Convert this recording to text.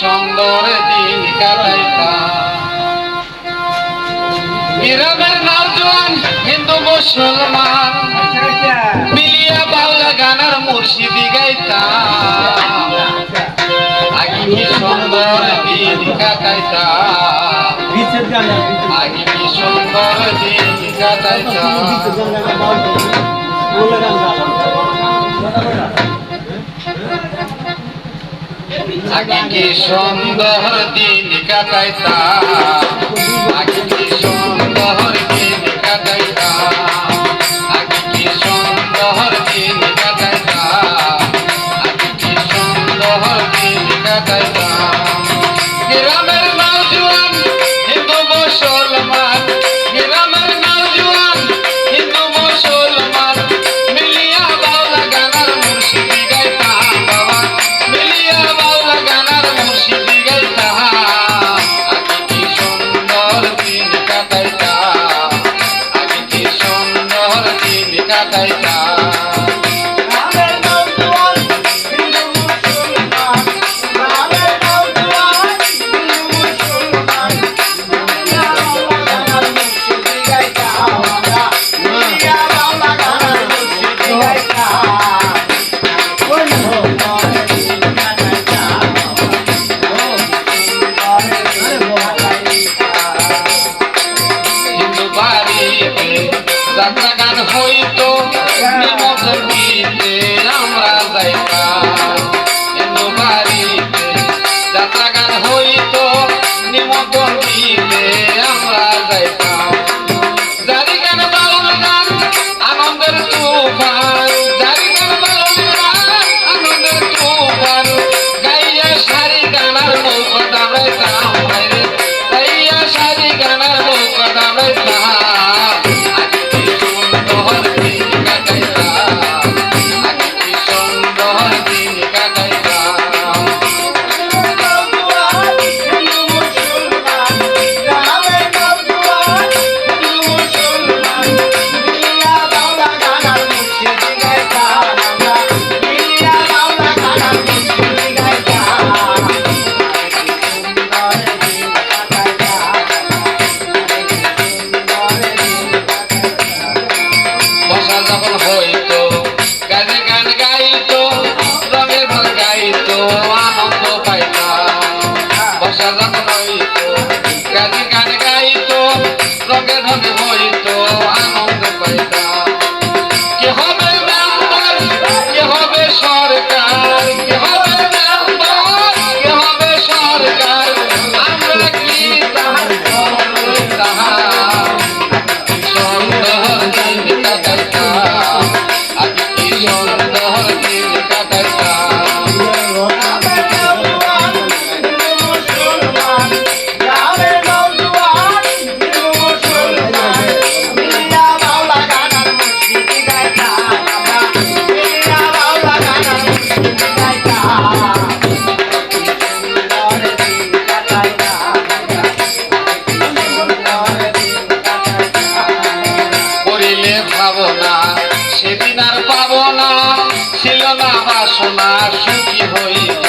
সুন্দর দিন কাটাইতাম মিরামের নজন হিন্দু, মুসলমান। মিলিয়া বাউলা গানার মুর্শিদি গাইতাম আগে কি সুন্দর দিন কাটাইতাম আগে কি সুন্দর দিন কাটাইতাম আগে কি সুন্দর দিন কাটাইতা আগে কি সুন্দর जीवे সোনা সুখী হইয়া